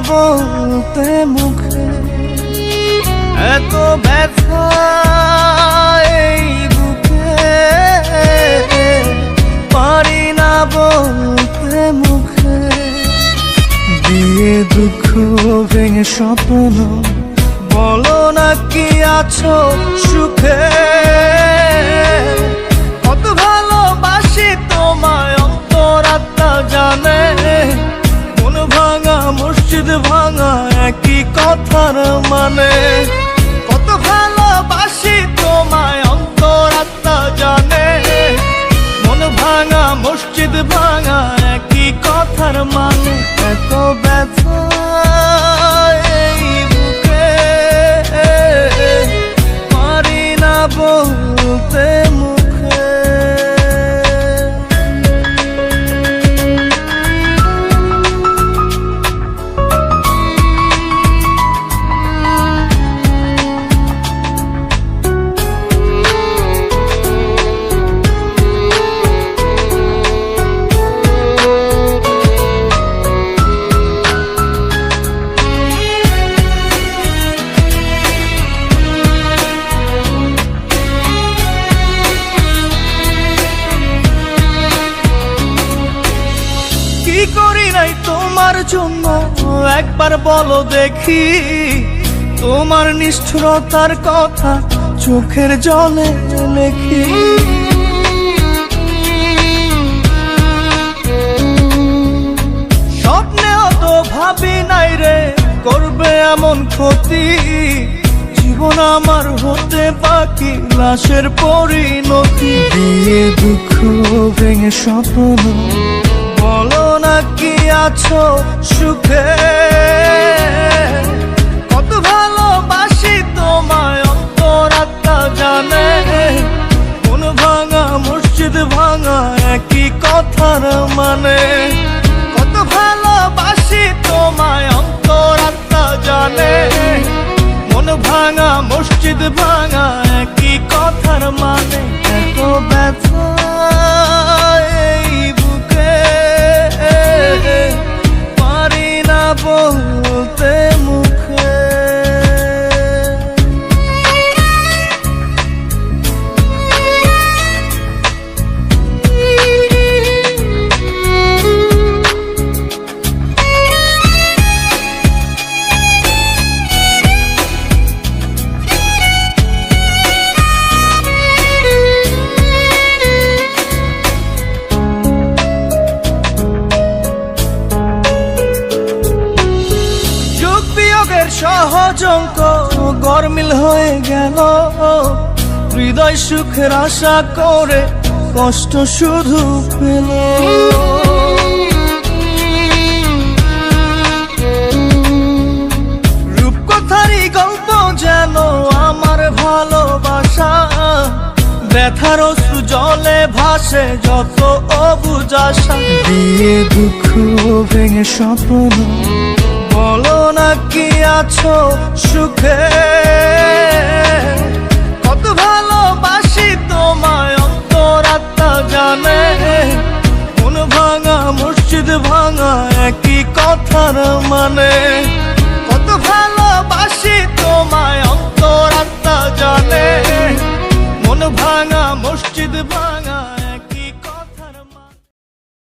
বলতে মুখে। এত ব্যথা এই বুকে। পারি না বলতে মুখে। দিয়ে দুঃখ ভেঙে স্বপ্ন। বলো না কি আছো সুখে। একই কথার মানে। কত ভালোবাসি তোমায়, অন্তরাত্মা জানে। মন ভাঙা, মসজিদ ভাঙা, একই কথার মানে। এত ব্যথা তোমার জন্য একবার বলো দেখি। তোমার নিষ্ঠুরতার কথা চোখের জলে লেখি। স্বপ্নেও তো ভাবি নাই রে, করবে এমন ক্ষতি। জীবন আমার হতে বাকি, লাশের পরিণতি। দিয়ে দুঃখ ভেঙে স্বপ্ন, বলো না কি আছো সুখে? কত ভালোবাসি তোমায়, অন্তরাত্মা জানে। মন ভাঙা, মসজিদ ভাঙা, একই কথার মানে। কত ভালোবাসি তোমায়, অন্তরাত্মা জানে। মন ভাঙা, মসজিদ ভাঙা, একই কথার মানে। এত ব্যথা অঙ্ক গরমিল হয়ে গেল। হৃদয় সুখের আশা করে কষ্ট শুধু পেল। রূপকথারই গল্প যেন আমার ভালোবাসা। ব্যথার অশ্রু জলে ভাসে যত অবুজ আশা। দিয়ে দুঃখ ভেঙে স্বপ্ন বলো না কি আছো সুখে? কত ভালোবাসি তোমায়, অন্তরাত্মা জানে। কোন ভাঙা, মসজিদ ভাঙা, একই কথার মানে।